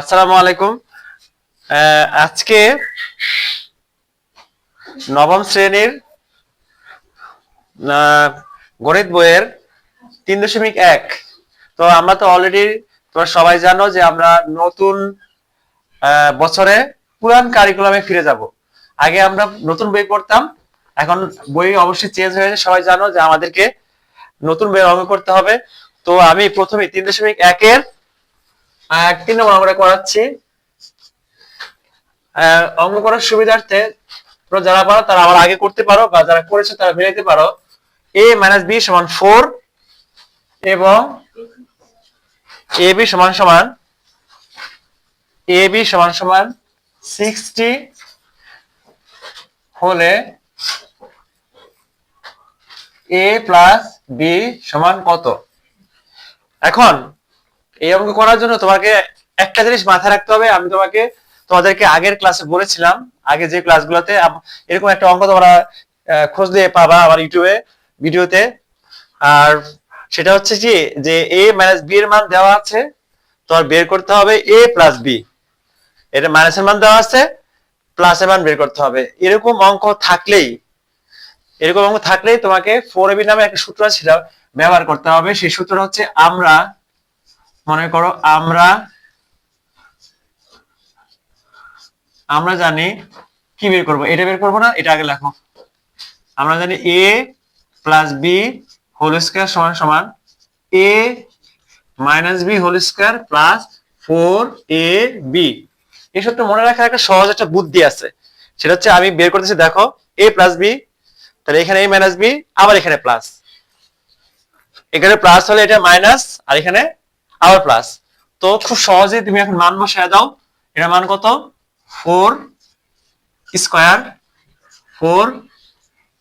আসসালামু আলাইকুম। আজকে নবম শ্রেণির গণিত বইয়ের তিন দশমিক এক। তো আমরা তো অলরেডি তোমরা সবাই জানো যে আমরা নতুন বছরে পুরান কারিকুলামে ফিরে যাব। আগে আমরা নতুন বই পড়তাম, এখন বই অবশ্যই চেঞ্জ হয়েছে সবাই জানো যে আমাদেরকে নতুন বই অঙ্ক করতে হবে। তো আমি প্রথমে তিন দশমিক একের আহ, তিন নম্বর অঙ্কটা করাচ্ছি অঙ্ক করার সুবিধার্থে যারা পারো তারা আবার আগে করতে পারো বা যারা করেছে তারা মিলাইতে পারো। এ মাইনাস বি সমান ফোর এবং এ বি সমান সমান এ বি সমান সমান সিক্সটি হলে এ প্লাস বি সমান কত? এখন এই অঙ্ক করার জন্য তোমাকে একটা জিনিস মাথায় রাখতে হবে। আমি তোমাকে, তোমাদেরকে আগের ক্লাসে বলেছিলাম, আগে যে ক্লাসগুলোতে এরকম একটা অঙ্ক তোমরা খোঁজ দিয়ে পাবা আমার ইউটিউবে, ভিডিওতে। আর সেটা হচ্ছে কি, যে এ মাইনাস বি এর মান দেওয়া আছে, তোমার বের করতে হবে এ প্লাস বি এটা মাইনাসের মান দেওয়া আছে প্লাসের মান বের করতে হবে। এরকম অঙ্ক থাকলেই, এরকম অঙ্ক থাকলেই তোমাকে ফোর এবি নামে একটা সূত্র ছিল, ব্যবহার করতে হবে। সেই সূত্রটা হচ্ছে আমরা মনে করো আমরা আমরা জানি কি বের করব। এটা বের করব না, এটা আগে লেখো। আমরা জানি A plus B whole square সমান সমান A minus B whole square plus four A B এই সূত্র মনে রাখার একটা সহজ একটা বুদ্ধি আছে। সেটা হচ্ছে আমি বের করতেছি, দেখো এ প্লাস বি তাহলে এখানে এ মাইনাস বি আবার এখানে প্লাস এখানে প্লাস হলে এটা মাইনাস আর এখানে আবার প্লাস তো খুব সহজেই তুমি এখন মান বসায় দাও। এটা মান কত? ফোর স্কোয়ার ফোর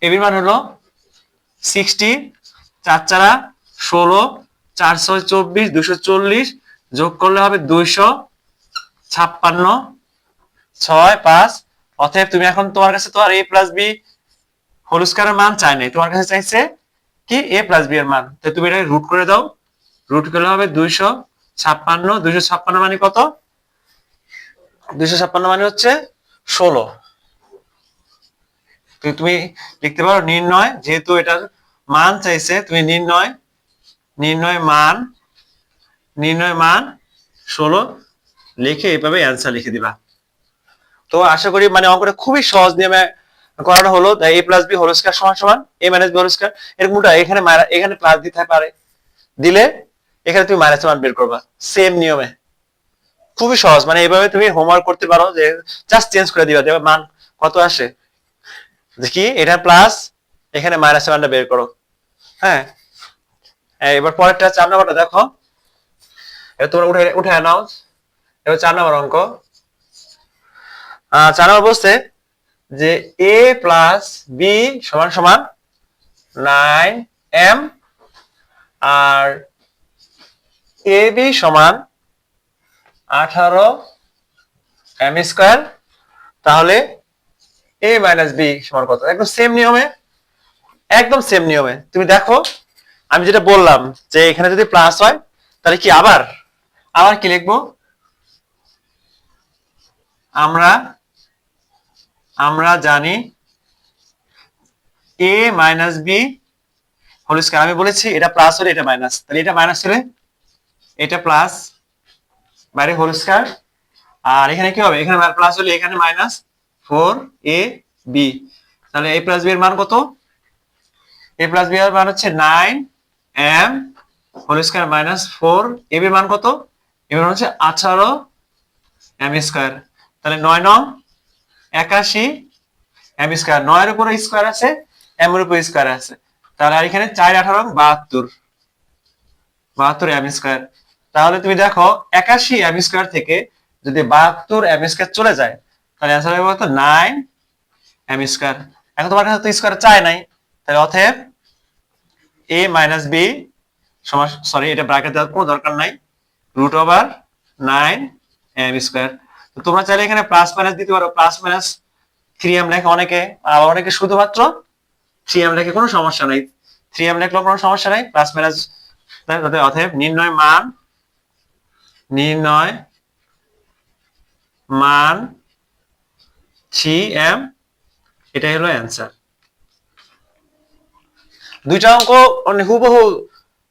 এবির মান হলো সিক্সটি চার চারা ষোলো চার ছয় চব্বিশ, দুশো চল্লিশ যোগ করলে হবে দুইশো ছাপ্পান্ন। ছয় পাঁচ। অতএব তুমি এখন তোমার কাছে তো আর এ প্লাস বি হোল মান চাই নাই। তোমার কাছে চাইছে কি এ প্লাস বি এর মান? তো তুমি এটা রুট করে দাও। রুট করলে হবে দুইশো ছাপ্পান্ন দুইশো ছাপ্পান্ন মানে কত? দুইশো ছাপ্পান্ন মানে হচ্ছে ষোলো। তুমি লিখতে পারো নির্ণয়, যেহেতু এটার মান চাইছে, তুমি নির্ণয় নির্ণয় মান নির্ণয় মান ষোলো, লিখে এইভাবে অ্যান্সার লিখে দিবা। তো আশা করি মানে অঙ্কটা খুবই সহজ নিয়মে করানো হলো। এ প্লাস বি হোল সমান সমান এ মাইনাস বি হোল এরকমটা এখানে এখানে প্লাস দিতে পারে। দিলে এখানে তুমি মাইনাস মান বের করবা। সেম নিয়মে। খুবই সহজ। মানে এইভাবে তুমি হোমওয়ার্ক করতে পারো যে জাস্ট চেঞ্জ করে দিবা দেখবে মান কত আসে। দেখি এটা প্লাস এখানে মাইনাস মানটা বের করো। হ্যাঁ? এই এবার পরেরটা চার নম্বরটা দেখো। এবার তোমরা উঠে উঠে নাও। এবার চার নম্বর অঙ্ক। চার নম্বর বলছে যে এ প্লাস বি সমান সমান নাইন এম আর এ বি সমান আঠারো এম স্কোয়ার। তাহলে এ মাইনাস বি সমান কত? একদম সেম নিয়মে। একদম সেম নিয়মে। তুমি দেখো, আমি যেটা বললাম যে এখানে যদি প্লাস হয়, তাহলে কি আবার আবার কি লিখব? আমরা আমরা জানি A minus B whole square. আমি বলেছি এটা প্লাস হলে এটা মাইনাস তাহলে এটা মাইনাস হলে এটা প্লাস বাইরে হোল স্কয়ার আর এখানে কি হবে? এখানে প্লাস হলে এখানে মাইনাস ফোর এ বি তাহলে এ প্লাস বি এর মান কত? এ প্লাস বি এর মান হচ্ছে nine M whole square minus four A B মান কত? এর মান হচ্ছে আঠারো এম স্কয়ার তাহলে নয় নং একাশি এম স্কয়ার নয়ের উপরে স্কয়ার আছে এম এর উপরে স্কয়ার আছে। তাহলে আর এখানে চার আঠারো বাহাত্তর বাহাত্তর এম স্কয়ার তাহলে তুমি দেখো একাশি এম স্কোয়ার থেকে যদি বাহাত্তর এম স্কোয়ার চলে যায়, তাহলে অ্যান্সার হবে নাইন এম স্কয়ার এখন তোমার কাছে তো স্কয়ার চাই নাই, তাহলে অতএব এ মাইনাস বি সমান সরি এটা ব্র্যাকেট দেওয়ার কোনো দরকার নাই root over nine M square তো তোমরা চাইলে এখানে প্লাস মাইনাস দিতে পারো প্লাস মাইনাস থ্রি এম লেখে অনেকে, আবার অনেকে শুধুমাত্র থ্রি এম লেখে কোনো সমস্যা নাই। থ্রি এম লেখলেও কোনো সমস্যা নাই প্লাস মাইনাস অতএব নির্ণয় মান নির্ণয় মান সি এম, এটাই হলো অ্যান্সার। দুইটা অঙ্ক মানে হুবহু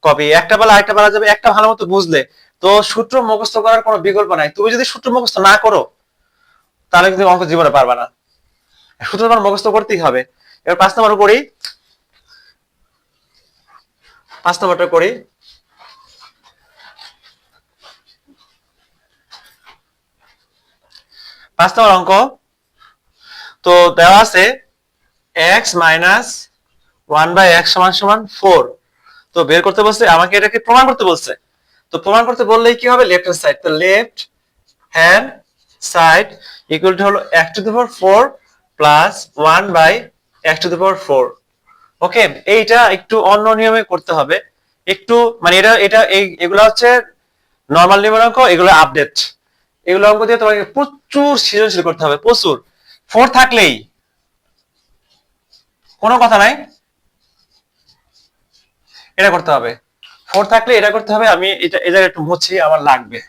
কপি, একটা বেলা আরেকটা বেলা যাবে, একটা ভালো মতো বুঝলে তো সূত্র মুখস্থ করার কোনো বিকল্প নাই। তুমি যদি সূত্র মুখস্থ না করো, তাহলে কিন্তু অঙ্ক জীবনে পারবে না। সূত্র তোমার মুখস্থ করতেই হবে। এবার পাঁচ নম্বর করি পাঁচ নম্বরটা করি পাঁচ নম্বর অঙ্ক। তো দেওয়া আছে X minus one by X সমান সমান ফোর তো বের করতে বলছে, আমাকে এটাকে প্রমাণ করতে বলছে। তো প্রমাণ করতে বললেই কি হবে? লেফট হ্যান্ড সাইড তো left hand side equal to হলো x to the power four plus one by x to the power four okay এইটা একটু অন্য নিয়মে করতে হবে। একটু মানে এটা এটা এগুলো হচ্ছে নর্মাল নিয়মের অঙ্ক, এগুলো আপডেট এগুলো অঙ্ক দিয়ে তোমাকে প্রচুর সৃজনশীল করতে হবে, প্রচুর। ফোর থাকলেই কোনো কথা নাই। এটা করতে হবে। ফোর থাকলে এটা করতে হবে, আমি এটা, এই জায়গায় একটু মুছি, আমার লাগবে।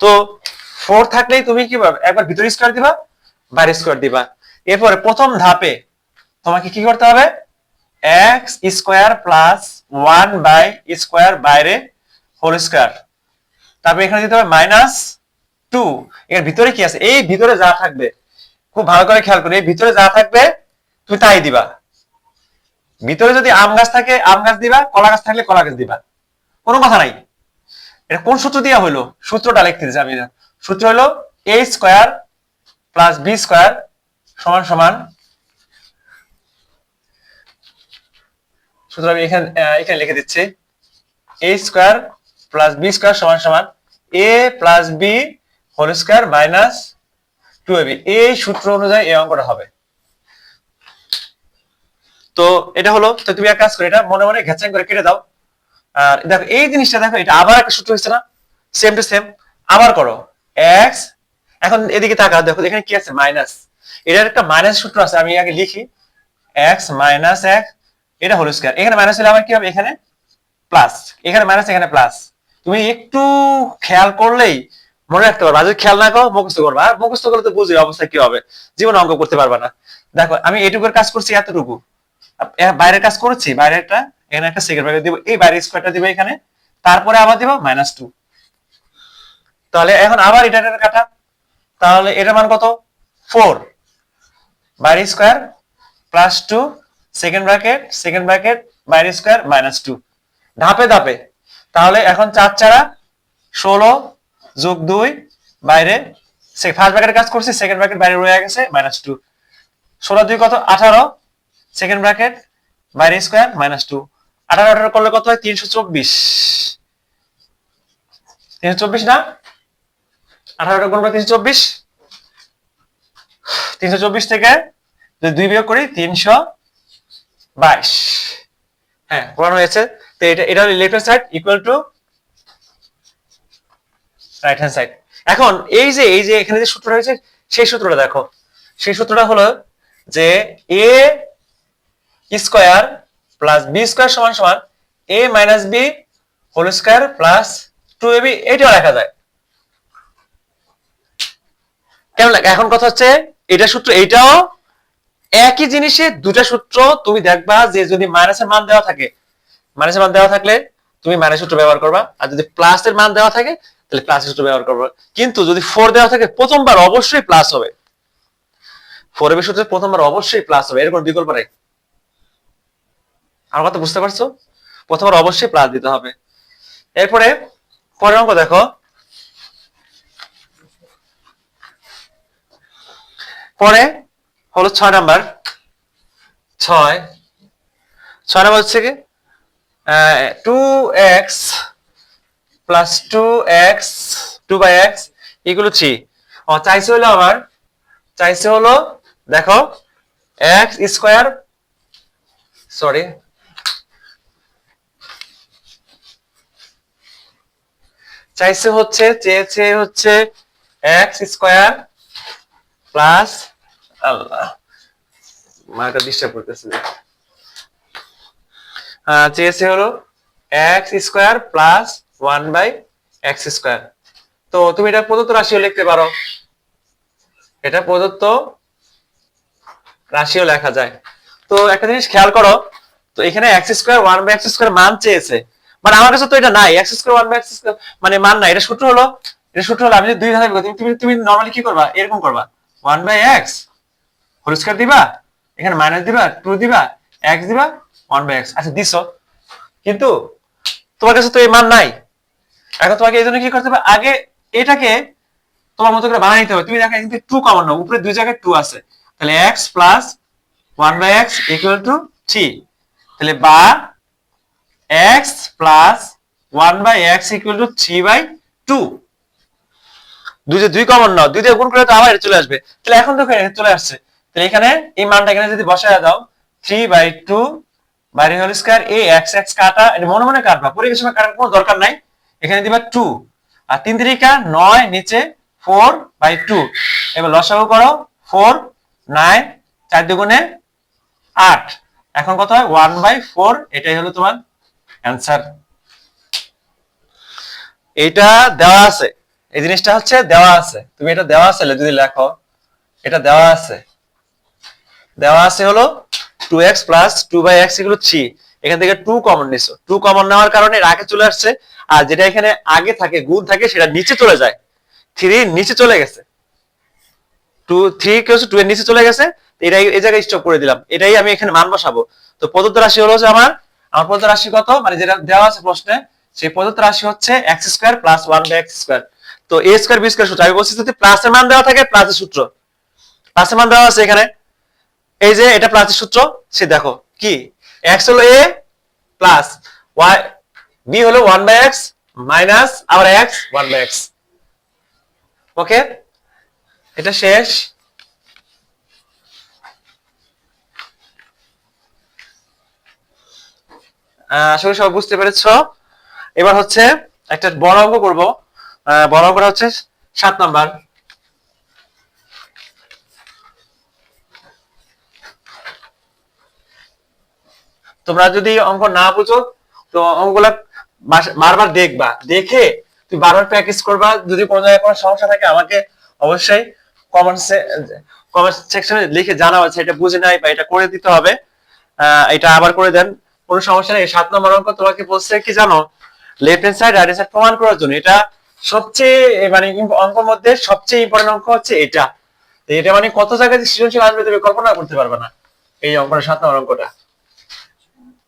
তো ফোর থাকলেই তুমি কি একবার ভিতরে স্কোয়ার দিবা, বাইরে স্কোয়ার দিবা। এরপরে প্রথম ধাপে তোমাকে কি করতে হবে? X square plus one by square বাইরে হোল স্কোয়ার তারপরে এখানে দিতে হবে মাইনাস টু এর ভিতরে কি আছে? এই ভিতরে যা থাকবে, খুব ভালো করে খেয়াল করে, এই ভিতরে যা থাকবে, তুমি তাই দিবা। ভিতরে যদি আম গাছ থাকে, আম গাছ দিবা, কলা গাছ থাকলে কলা গাছ দিবা। কোনো কথা নাই। এটা কোন সূত্র দেওয়া হলো সূত্রটা লিখতে দিচ্ছি আমি। সূত্র হলো A square plus B square সমান সমান সূত্র এখানে এখানে লিখে দিচ্ছি A square plus B square সমান সমান A plus B whole square minus two AB এই সূত্র অনুযায়ী এই অঙ্কটা হবে। তো এটা হলো, তো তুমি এক কাজ করো, এটা মনে মনে ঘেচাং করে কেটে দাও। আর দেখো, এই জিনিসটা দেখো, এটা আবার একটা সূত্র হচ্ছে না? সেম টু সেম আবার করো। এক্স এখন এদিকে তাকাও, দেখো, এখানে কি আছে? মাইনাস এটার একটা মাইনাস সূত্র আছে, আমি আগে লিখি। এক্স মাইনাস এক এটা হোল স্কয়ার এখানে মাইনাস হলে আমার কি হবে? এখানে প্লাস এখানে মাইনাস এখানে প্লাস তুমি একটু খেয়াল করলেই মনে রাখতে পারবা। যদি খেয়াল না করো, মুখস্থ করবা। আর মুখস্থ করলে তো বুঝি অবস্থা কি হবে? জীবনে অঙ্ক করতে পারবা না। দেখো, আমি এটুকুর কাজ করছি এতটুকু। বাইরের কাজ করেছি বাইরেরটা এখানে একটা সেকেন্ড ব্র্যাকেট দিব। এই বাইরের স্কোয়ারটা দিব এখানে। তারপরে আবার দিব মাইনাস টু তাহলে এখন আবার এটা এটা কাটা। তাহলে এটার মান কত? ফোর বাইরের square plus two second bracket second bracket বাইরে স্কোয়ার মাইনাস টু ধাপে ধাপে। তাহলে এখন চার চারা, ষোলো যোগ দুই, বাইরে ফার্স্ট ব্র্যাকেট কাজ করছি সেকেন্ড ব্র্যাকেট বাইরে রয়ে গেছে মাইনাস টু ষোলো দুই কত? আঠারো। সেকেন্ড ব্র্যাকেট বাইরে স্কোয়ার মাইনাস টু আঠারো আঠারো করলে কত হয়? তিনশো চব্বিশ। তিনশো চব্বিশ না? আঠারোটা গুণ করে তিনশো চব্বিশ। তিনশো চব্বিশ থেকে যদি দুই বিয়োগ করি, তিনশো বাইশ। হ্যাঁ প্রমাণ হয়েছে। তো এটা এটা হলো left hand side equal to right hand side এখন এই যে এই যে এখানে যে সূত্রটা হয়েছে, সেই সূত্রটা দেখো। সেই সূত্রটা হলো যে A square plus B square সমান সমান A minus B whole square plus two A B এটাও লেখা যায়। কেমন এখন কথা হচ্ছে, এটা সূত্র এইটাও একই জিনিসে দুটা সূত্র তুমি দেখবা যে যদি মাইনাসের মান দেওয়া থাকে মাইনাসের মান দেওয়া থাকলে তুমি মাইনাস সূত্র ব্যবহার করবা। আর যদি প্লাসের মান দেওয়া থাকে, তাহলে প্লাস সূত্র ব্যবহার করবা। কিন্তু যদি ফোর দেওয়া থাকে, প্রথমবার অবশ্যই প্লাস হবে। ফোর এর সূত্রে প্রথমবার অবশ্যই প্লাস হবে এর কোনো বিকল্প নেই। আমার কথা বুঝতে পারছ? প্রথমবার অবশ্যই প্লাস দিতে হবে। এরপরে পরের অঙ্ক দেখো। পরে হলো ছয় নাম্বার। ছয়। ছয় নাম্বার হচ্ছে কি? Two X plus two X two by X এগুলো থ্রি ও, চাইছে হলো আমার, চাইছে হলো, দেখো এক্স স্কোয়ার সরি চাইছে হচ্ছে, চেয়েছে হচ্ছে এক্স স্কোয়ার প্লাস আল্লাহ। মাটা ডিস্টার্ব করতেছে। চেয়েছে হলো X square plus one by X square তো তুমি এটা প্রদত্ত রাশিও লিখতে পারো। এটা প্রদত্ত রাশিও লেখা যায়। তো একটা জিনিস খেয়াল করো, তো এখানে X square one by X square মান চেয়েছে। মানে আমার কাছে তো এটা নাই X square one by X square মানে মান নাই। এটা সূত্র হলো, এটা সূত্র হলো আমি যদি দুই তুমি তুমি তুমি নর্মালি কি করবা? এরকম করবা। ওয়ান বাই এক্স হোল দিবা, এখানে মাইনাস দিবা টু দিবা এক্স দিবা ওয়ান বাই এক্স আচ্ছা দিছো। কিন্তু তোমার কাছে তো এই মান নাই। এখন তোমাকে এই জন্য কি করতে হবে? আগে এটাকে তোমার মতো করে বানিয়ে নিতে হবে। তুমি দেখো কিন্তু টু কমন নাও উপরে দুই জায়গায় টু আছে। তাহলে X plus one by X equal to three তাহলে বা X plus one by X equal to three by two দুই যে দুই কমন নাও দুই দিয়ে গুণ করে তো আবার চলে আসবে। তাহলে এখন দেখো চলে আসছে। তাহলে এখানে এই মানটা এখানে যদি বসায় দাও three by two whole square A X X কাটা, এটা মনে মনে কাটবা পরীক্ষার সময় কাটার কোনো দরকার নাই। এখানে দিবা টু আর তিন তিরিকা নয় নিচে ফোর বাই টু এবার লসাগু করো ফোর নাইন চার দুগুণে আট। এখন কত হয়? ওয়ান বাই ফোর এটাই হলো তোমার অ্যান্সার এইটা দেওয়া আছে। এই জিনিসটা হচ্ছে দেওয়া আছে। তুমি এটা দেওয়া আছে যদি লেখো, এটা দেওয়া আছে। দেওয়া আছে হলো two X plus two by X এগুলো থ্রি এখান থেকে টু কমন নিছো। টু কমন নেওয়ার কারণে আগে চলে আসছে, আর যেটা এখানে আগে থাকে, গুণ থাকে, সেটা নিচে চলে যায়। থ্রি নিচে চলে গেছে। টু থ্রি কেউ টু এর নিচে চলে গেছে এটাই এই জায়গায় স্টপ করে দিলাম। এটাই আমি এখানে মান বসাবো। তো প্রদত্ত রাশি হলো যে আমার আমার প্রদত্ত রাশি কত? মানে যেটা দেওয়া আছে প্রশ্নে, সেই প্রদত্ত রাশি হচ্ছে X square plus one by X square তো এ স্কোয়ার বি স্কোয়ার সূত্র, আমি বলছি যদি প্লাসের মান দেওয়া থাকে প্লাসের সূত্র। প্লাসের মান দেওয়া আছে এখানে। এই যে এটা প্লাসের সূত্র, সে দেখো, কি? এক্স হলো এ প্লাস ওয়াই বি হলো ওয়ান বাই এক্স মাইনাস আবার X one by X okay এটা শেষ। করি সবাই বুঝতে পেরেছ। এবার হচ্ছে একটা বড় অঙ্ক করব। বড় অঙ্কটা হচ্ছে সাত নাম্বার। তোমরা যদি অঙ্ক না বুঝো, তো অঙ্কগুলা বারবার দেখবা। দেখে তুমি বারবার প্র্যাকটিস করবা। যদি কোনো জায়গায় কোনো সমস্যা থাকে, আমাকে অবশ্যই কমেন্টসে কমেন্ট সেকশনে লিখে জানাও আছে এটা বুঝে নাই বা এটা করে দিতে হবে। এটা আবার করে দেন। কোনো সমস্যা নেই। সাত নম্বর অঙ্ক তোমাকে বলছে কি জানো? Left hand side right hand side প্রমাণ করার জন্য। এটা সবচেয়ে মানে অঙ্কের মধ্যে সবচেয়ে ইম্পর্টেন্ট অঙ্ক হচ্ছে এটা। এটা মানে কত জায়গায় সৃজনশীল আসবে তুমি কল্পনা করতে পারবে না। এই অঙ্কটা, সাত নম্বর অঙ্কটা।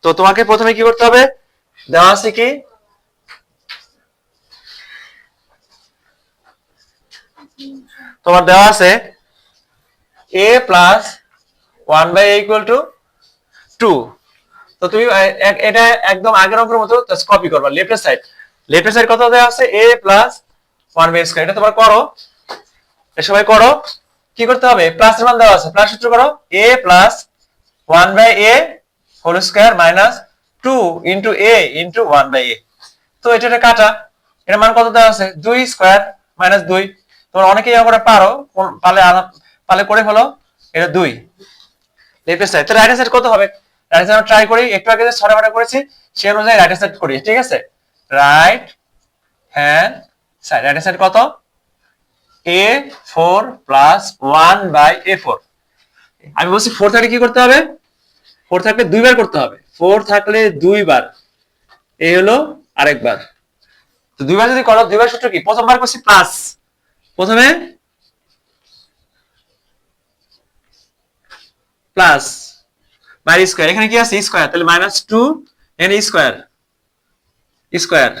তো তোমাকে প্রথমে কি করতে হবে? দেওয়া আছে কি? তোমার দেওয়া আছে A plus one by equal to two তো তুমি এ- এ- এটা একদম আগের অঙ্কের মতো কপি করবা লেফট সাইড লেফট সাইড কত দেওয়া আছে? A plus one by square এটা তোমার করো। সবাই করো। কি করতে হবে? প্লাস এর মান দেওয়া আছে। প্লাস সূত্র করো। A plus one by A whole square minus two into A into one by A তো এটা একটা কাটা। এর মান কত দেওয়া আছে? দুই স্কোয়ার মাইনাস দুই। তোমরা অনেকেই করে পারো পালে পালে করে ফেলো, এটা দুই। লেফট সাইড তো রাইট সাইড কত হবে? রাইট সাইড ট্রাই করি, একটু আগে যে ছড়া করেছি, সেই অনুযায়ী রাইট সাইড করি, ঠিক আছে? Right hand side right side কত? A four plus one by A four আমি বলছি ফোর থাকলে কি করতে হবে? ফোর থাকলে দুইবার করতে হবে। ফোর থাকলে দুইবার। এই হলো আরেকবার। তো দুইবার যদি করো, দুইবার সূত্র কি? প্রথমবার করছি প্লাস প্রথমে প্লাস বাইরে স্কোয়ার এখানে কি আছে? স্কোয়ার তাহলে মাইনাস টু এখানে স্কোয়ার স্কোয়ার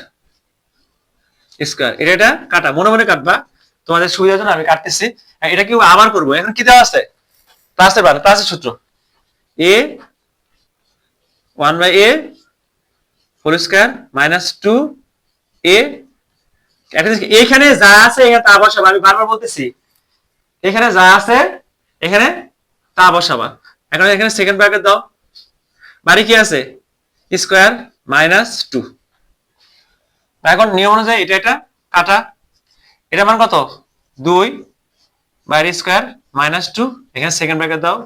স্কোয়ার এটা এটা কাটা। মনে মনে কাটবা। তোমাদের সুবিধার জন্য আমি কাটতেছি। এটা কি আবার করব? এখন কি দেওয়া আছে? প্লাসের বার। প্লাসের সূত্র। A one by A whole square minus two A. এখানে যা আছে এখানে তা বসাবা। আমি বারবার বলতেছি, এখানে যা আছে এখানে তা বসাবা। এখন এখানে সেকেন্ড ব্র্যাকেট দাও। বাড়ি কি আছে? Square minus two. এখন নিয়ম অনুযায়ী এটা এটা কাটা। এটা মান কত? দুই বাইরে স্কোয়ার মাইনাস টু। এখানে সেকেন্ড ব্র্যাকেট দাও।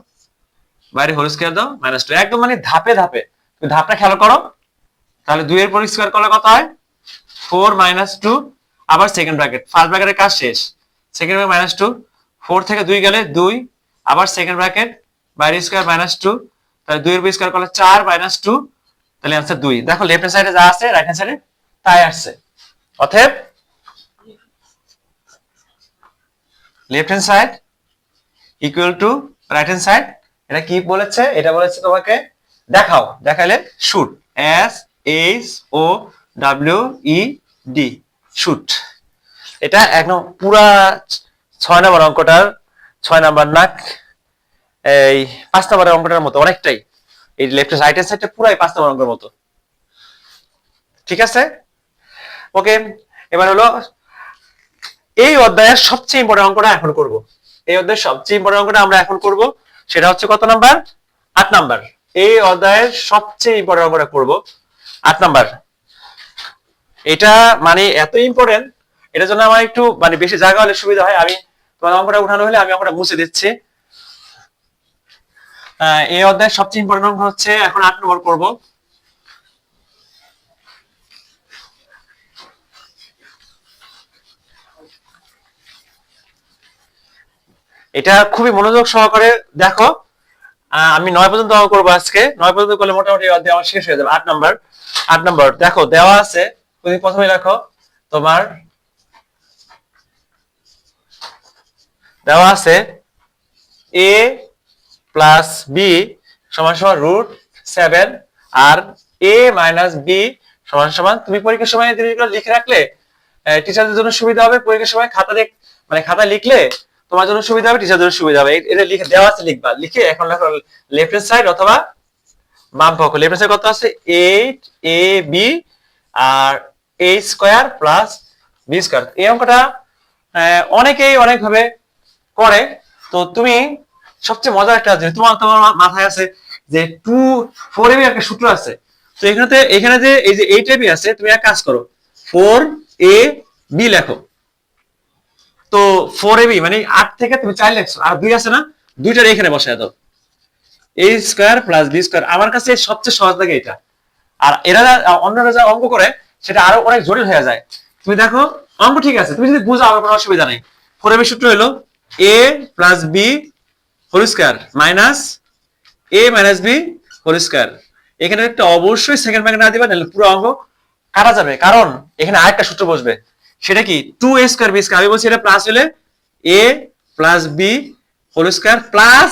বাইরে হোল স্কোয়ার দাও, মাইনাস টু। একদম মানে ধাপে ধাপে। ধাপটা খেয়াল করো। তাহলে দুই এর পর স্কোয়ার করলে কত হয়? ফোর মাইনাস টু আবার সেকেন্ড ব্র্যাকেট ফার্স্ট ব্র্যাকেটের কাজ শেষ। Second bracket minus two four থেকে দুই গেলে দুই, আবার সেকেন্ড ব্র্যাকেট বাইরে স্কোয়ার মাইনাস টু তাহলে দুই এর স্কোয়ার করলে চার মাইনাস টু তাহলে অ্যান্সার দুই। দেখো লেফট হ্যান্ড সাইডে যা আছে রাইট হ্যান্ড সাইডে তাই আসছে। অতএব left hand side equal to right hand side এটা কি বলেছে? এটা বলেছে তোমাকে দেখাও দেখালে showed S H O W E D showed এটা একদম পুরা ছয় নম্বর অঙ্কটার, ছয় নাম্বার নাক, এই পাঁচ নম্বরের অঙ্কটার মতো, অনেকটাই। এই লেফট রাইট হ্যান্ড সাইডটা পুরাই পাঁচ নম্বর অঙ্কের মতো। ঠিক আছে? ওকে, এবার হলো, এই অধ্যায়ের সবচেয়ে ইম্পর্টেন্ট অঙ্কটা এখন করব। এই অধ্যায়ের সবচেয়ে ইম্পর্টেন্ট অঙ্কটা আমরা এখন করব, সেটা হচ্ছে কত নাম্বার? আট নাম্বার। এই অধ্যায়ের সবচেয়ে ইম্পর্টেন্ট আমরা করব। আট নাম্বার। এটা মানে এত ইম্পর্টেন্ট এটার জন্য আমার একটু মানে বেশি জায়গা হলে সুবিধা হয়। আমি তোমার অঙ্কটা উঠানো হলে আমি অঙ্কটা মুছে দিচ্ছি। এই অধ্যায়ের সবচেয়ে ইম্পর্টেন্ট অঙ্ক হচ্ছে এখন আট নম্বর করব এটা খুবই মনোযোগ সহকারে দেখো। আমি নয় পর্যন্ত অঙ্ক করব আজকে। নয় পর্যন্ত করলে মোটামুটি আমার শেষ হয়ে যাবে। আট নাম্বার। আট নাম্বার। দেখো, দেওয়া আছে। তুমি প্রথমে দেখো তোমার দেওয়া আছে এ প্লাস বি সমান সমান রুট সেভেন আর এ মাইনাস বি সমান সমান, তুমি পরীক্ষার সময় জিনিসগুলো লিখে রাখলে টিচারদের জন্য সুবিধা হবে। পরীক্ষার সময় খাতা মানে খাতা লিখলে তোমার জন্য সুবিধা হবে টিচারদের জন্য সুবিধা হবে। এটা লিখে দেওয়া আছে লিখবা। লিখে এখন লেখো লেফট হ্যান্ড সাইড অথবা বাম পক্ষ। লেফট হ্যান্ড সাইড কত আছে? Eight A B R A square plus B square এই অঙ্কটা অনেকেই অনেকভাবে করে। তো তুমি সবচেয়ে মজার একটা জিনিস তোমার তোমার মাথায় আছে যে টু ফোর এবি একটা সূত্র আছে। তো এখানে এখানে যে এই যে এইট এবি আছে, তুমি এক কাজ করো। ফোর এ বি লেখো। তো ফোর এবি মানে আট থেকে তুমি লেখছো, আর দুই আছে না? দুইটার এখানে বসায় দাও। A square plus B square আমার কাছে সবচেয়ে সহজ লাগে এটা। আর এরা অন্যরা যা অঙ্ক করে, সেটা আরও অনেক জটিল হয়ে যায়। তুমি দেখো, অঙ্ক ঠিক আছে, তুমি যদি বুঝো আমার কোনো অসুবিধা নেই। ফোর এবি সূত্র হলো A plus B whole square minus A minus B whole square এখানে একটা অবশ্যই সেকেন্ড ব্যাংক না দিবা, নাহলে পুরো অঙ্ক কাটা যাবে। কারণ এখানে আরেকটা সূত্র বসবে। সেটা কি? Two A square B square আমি বলছি এটা প্লাস হলে A plus B whole square plus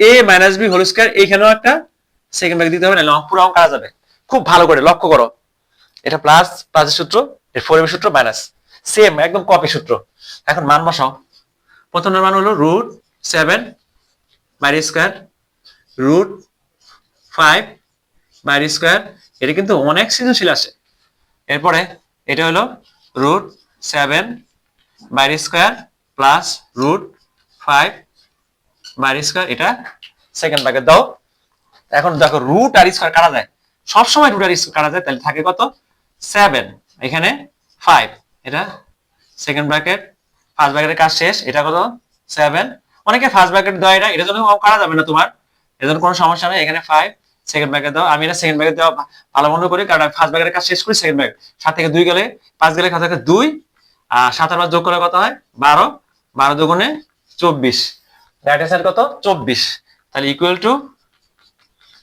A minus B whole square এখানেও একটা সেকেন্ড ব্যাংক দিতে হবে না পুরো অঙ্ক কাটা যাবে। খুব ভালো করে লক্ষ্য করো। এটা প্লাস প্লাসের সূত্র, এর ফোর সূত্র মাইনাস সেম একদম কপি সূত্র। এখন মান বসাও। প্রথম মান হলো রুট সেভেন বাইরে স্কোয়ার রুট ফাইভ বাইরে স্কোয়ার এটা কিন্তু অনেক সৃজনশীল আসে এরপরে এটা হলো রুট সেভেন বাইরে স্কোয়ার প্লাস রুট ফাইভ বাইরে স্কোয়ার এটা সেকেন্ড ব্র্যাকেট দাও। এখন দেখো রুট আর স্কোয়ার কাটা যায়। সবসময় রুট আর স্কোয়ার কাটা যায়, তাহলে থাকে কত? সেভেন এখানে ফাইভ এটা সেকেন্ড ব্র্যাকেট ফার্স্ট ব্র্যাকেটের কাজ শেষ, এটা কত? সেভেন অনেকে ফার্স্ট ব্র্যাকেট দেওয়া এটা এটার জন্য কাটা যাবে না তোমার এর জন্য কোনো সমস্যা নেই, এখানে ফাইভ সেকেন্ড ব্র্যাকেট দাও। আমি এটা সেকেন্ড ব্যাগে দেওয়া ভালো মনে করি, কারণ আমি ফার্স্ট ব্যাগের কাজ শেষ করি সেকেন্ড ব্র্যাকেট সাত থেকে দুই গেলে, পাঁচ গেলে থাকে দুই, আর সাত আর যোগ করলে কত হয়? বারো। বারো দুগুণে চব্বিশ। রাইট হ্যান্ড সাইড কত? চব্বিশ। তাহলে equal to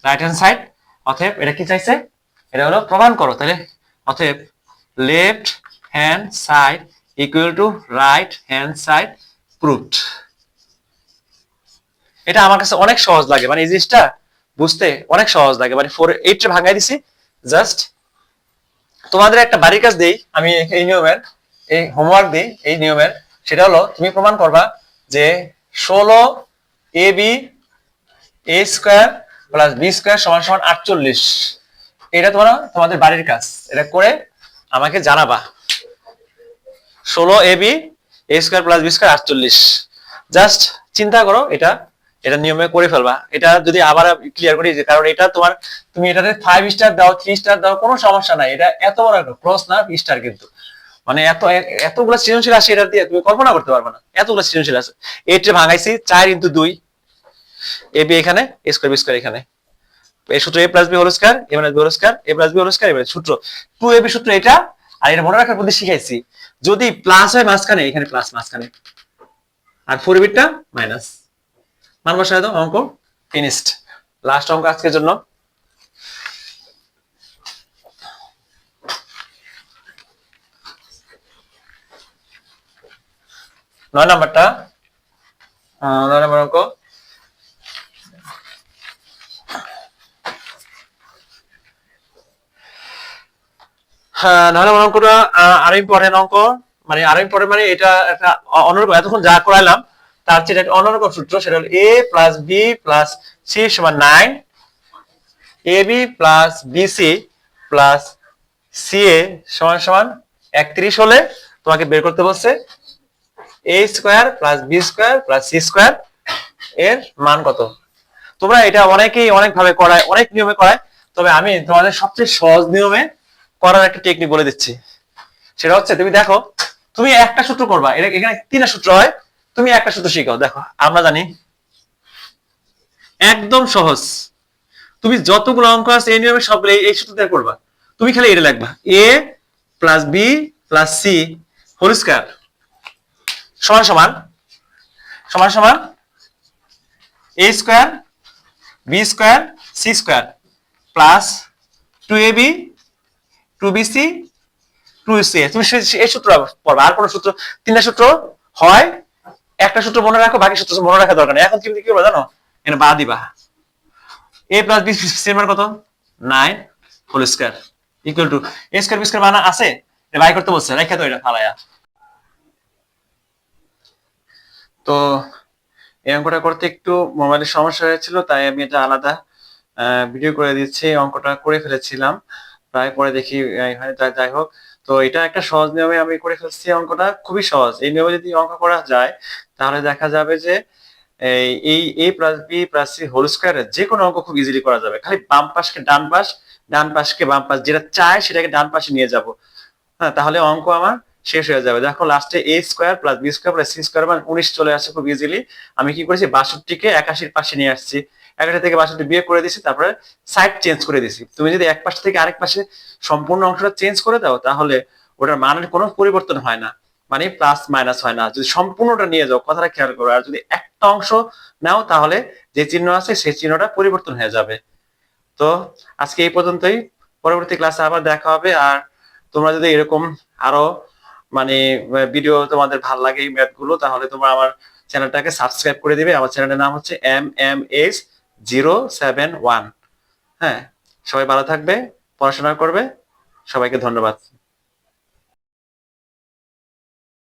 right hand side অতএব এটা কি চাইছে? এটা হলো প্রমাণ করো। তাহলে অতএব left hand side equal to right hand side proved এটা আমার কাছে অনেক সহজ লাগে। মানে এই জিনিসটা বুঝতে অনেক সহজ লাগে। মানে ফোর এইট ভাঙাই দিছি জাস্ট তোমাদের একটা বাড়ির কাজ দেই, আমি এই নিয়মের, এই হোমওয়ার্ক দিই, এই নিয়মের। সেটা হলো, তুমি প্রমাণ করবা যে ষোলো A B A square plus B square সমান সমান আটচল্লিশ। এটা তোমরা, তোমাদের বাড়ির কাজ। এটা করে আমাকে জানাবা। ষোলো A B A square plus B square আটচল্লিশ। জাস্ট চিন্তা করো, এটা এটা নিয়মে করে ফেলবা। এটা যদি আবার ক্লিয়ার করি যে, কারণ এটা তোমার, তুমি এটাতে ফাইভ স্টার দাও থ্রি স্টার দাও, কোনো সমস্যা নাই। এটা এত বড় একটা ক্রস না স্টার কিন্তু। মানে এত এতগুলো সৃজনশীল আসে এটা দিয়ে তুমি কল্পনা করতে পারবে না। এতগুলো সৃজনশীল আছে। এইটে ভাঙাইছি, চার ইন্টু দুই। এ বি এখানে এ স্কোয়ার বি স্কোয়ার এখানে। এই সূত্র A plus B whole square A minus B whole square A plus B whole square সূত্র। টু এ বি সূত্র এটা, আর এটা মনে রাখার প্রতি শিখাইছি। যদি প্লাস হয় মাঝখানে, এখানে প্লাস মাঝখানে। আর ফোর বিটটা মাইনাস মান বসায় অঙ্ক ফিনিশড লাস্ট অঙ্ক আজকের জন্য। নয় নাম্বারটা। নয় নাম্বার অঙ্ক। হ্যাঁ নয় নম্বর অঙ্কটা আরও ইম্পর্টেন্ট অঙ্ক। মানে আরও ইম্পর্টেন্ট মানে এটা একটা অন্যরকম এতক্ষণ যা করাইলাম তার চেয়ে একটা অন্যরকম সূত্র, সেটা হলো A plus B plus C সমান nine A B plus B C plus C A সমান সমান একত্রিশ হলে তোমাকে বের করতে বলছে A square plus B square plus C square এর মান কত? তোমরা এটা অনেকেই অনেক ভাবে করায়, অনেক নিয়মে করায়, তবে আমি তোমাদের সবচেয়ে সহজ নিয়মে করার একটা টেকনিক বলে দিচ্ছি। সেটা হচ্ছে, তুমি দেখো, তুমি একটা সূত্র করবা, এটা এখানে তিনটা সূত্র হয়। তুমি একটা সূত্র শিখাও, দেখো, আমরা জানি একদম সহজ। তুমি যতগুলো অঙ্ক আছে, এই নিয়মে সবগুলো এই- সূত্র দিয়ে করবা। তুমি খালি এটা লিখবা A plus B plus C whole square সমান সমান সমান সমান A square B square C square plus two A B two B C two C তুমি এই সূত্র পড়বা। আর কোনো সূত্র তিনটা সূত্র হয় একটা সূত্র মনে রাখো, বাকি সূত্র মনে রাখা দরকার নেই। এখন তুমি কি করবা জানো? এখানে বা দিবা। এ প্লাস বি সি মান কত? Nine whole square equal to A square B square মান আছে? বাই করতে বলছে, রেখে তো এটা ফালায়া। তো এই অঙ্কটা করতে একটু মোবাইলের সমস্যা হয়েছিল, তাই আমি এটা আলাদা ভিডিও করে দিচ্ছি। অঙ্কটা করে ফেলেছিলাম। প্রায় পরে দেখি হয় যাই হোক। তো এটা একটা সহজ নিয়মে আমি করে ফেলছি অঙ্কটা। খুবই সহজ। এই নিয়মে যদি অঙ্ক করা যায় তাহলে দেখা যাবে যে, এই A plus B plus C whole স্কোয়ারের যে কোনো অঙ্ক খুব ইজিলি করা যাবে। খালি বাম পাশকে ডান পাশ, ডান পাশকে বাম পাশ, যেটা চায় সেটাকে ডান পাশে নিয়ে যাব। হ্যাঁ তাহলে অঙ্ক আমার শেষ হয়ে যাবে। দেখো লাস্টে A square plus B square plus C square মানে উনিশ চলে আসে খুব ইজিলি আমি কি করেছি? বাষট্টিকে একাশির পাশে নিয়ে আসছি। একাশি থেকে বাষট্টি বিয়ে করে দিছি তারপরে সাইড চেঞ্জ করে দিছি তুমি যদি এক পাশ থেকে আরেক পাশে সম্পূর্ণ অংশটা চেঞ্জ করে দাও, তাহলে ওটার মানের কোনো পরিবর্তন হয় না। মানে প্লাস মাইনাস হয় না। যদি সম্পূর্ণটা নিয়ে যাও, কথাটা খেয়াল করো, আর যদি একটা অংশ নাও, তাহলে যে চিহ্ন আছে, সেই চিহ্নটা পরিবর্তন হয়ে যাবে। তো আজকে এই পর্যন্তই। পরবর্তী ক্লাসে আবার দেখা হবে, আর তোমরা যদি এরকম আরও মানে ভিডিও তোমাদের ভালো লাগে এই ম্যাথগুলো, তাহলে তোমরা আমার চ্যানেলটাকে সাবস্ক্রাইব করে দিবে। আমার চ্যানেলের নাম হচ্ছে M M S zero seven one হ্যাঁ সবাই ভালো থাকবে, পড়াশোনা করবে, সবাইকে ধন্যবাদ।